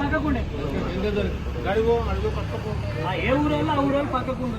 పక్కకుండే ఏ ఊరోళ్ళు ఆ ఊరోళ్ళు పక్కకుండే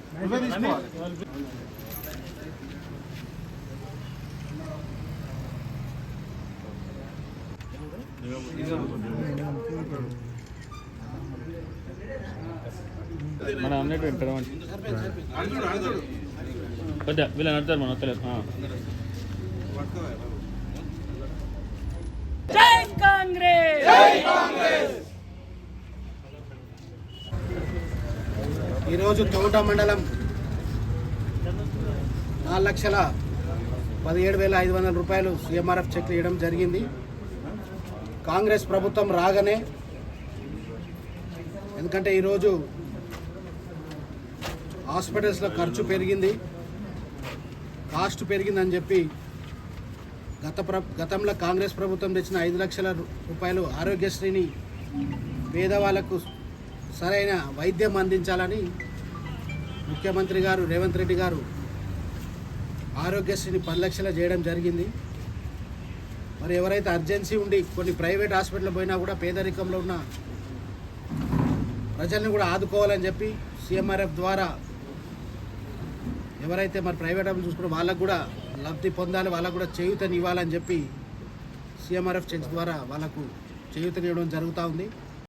అరే మై మన అన్నట్టు వింటారు కొద్దిగా వీళ్ళని నడతారు మన వస్తలేదు ఆ. జై కాంగ్రెస్ ఈరోజు తోట మండలం నాలుగు లక్షల పదిహేడు వేల ఐదు వందల రూపాయలు సీఎంఆర్ఎఫ్ చెక్లు ఇవ్వడం జరిగింది. కాంగ్రెస్ ప్రభుత్వం రాగానే ఎందుకంటే ఈరోజు హాస్పిటల్స్లో ఖర్చు పెరిగింది కాస్ట్ పెరిగిందని చెప్పి గత ప్ర గతంలో కాంగ్రెస్ ప్రభుత్వం తెచ్చిన ఐదు లక్షల రూ- రూపాయలు ఆరోగ్యశ్రీని పేదవాళ్ళకు సరైన వైద్యం అందించాలని ముఖ్యమంత్రి గారు రేవంత్ రెడ్డి గారు ఆరోగ్యశ్రీని పది చేయడం జరిగింది. మరి ఎవరైతే అర్జెన్సీ ఉండి కొన్ని ప్రైవేట్ హాస్పిటల్ పోయినా కూడా పేదరికంలో ఉన్న ప్రజల్ని కూడా ఆదుకోవాలని చెప్పి సీఎంఆర్ఎఫ్ ద్వారా ఎవరైతే మరి ప్రైవేట్ హాస్పిటల్ చూసుకుంటే వాళ్ళకు కూడా లబ్ధి పొందాలి వాళ్ళకు కూడా చేయూతని ఇవ్వాలని చెప్పి సీఎంఆర్ఎఫ్ చెక్ ద్వారా వాళ్ళకు చేయూతనివ్వడం జరుగుతూ ఉంది.